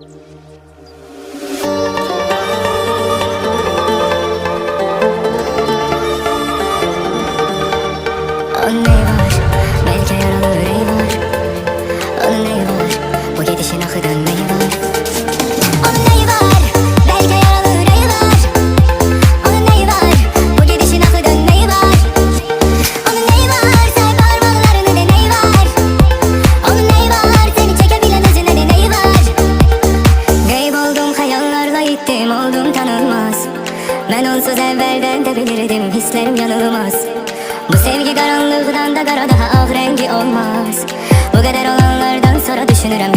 O ne var? Belki yaralı yüreğim Ben onsuz evvelden de hislerim yanılmaz. Bu sevgi karanlıktan da kara daha av rengi olmaz. Bu kadar olanlardan sonra düşünürüm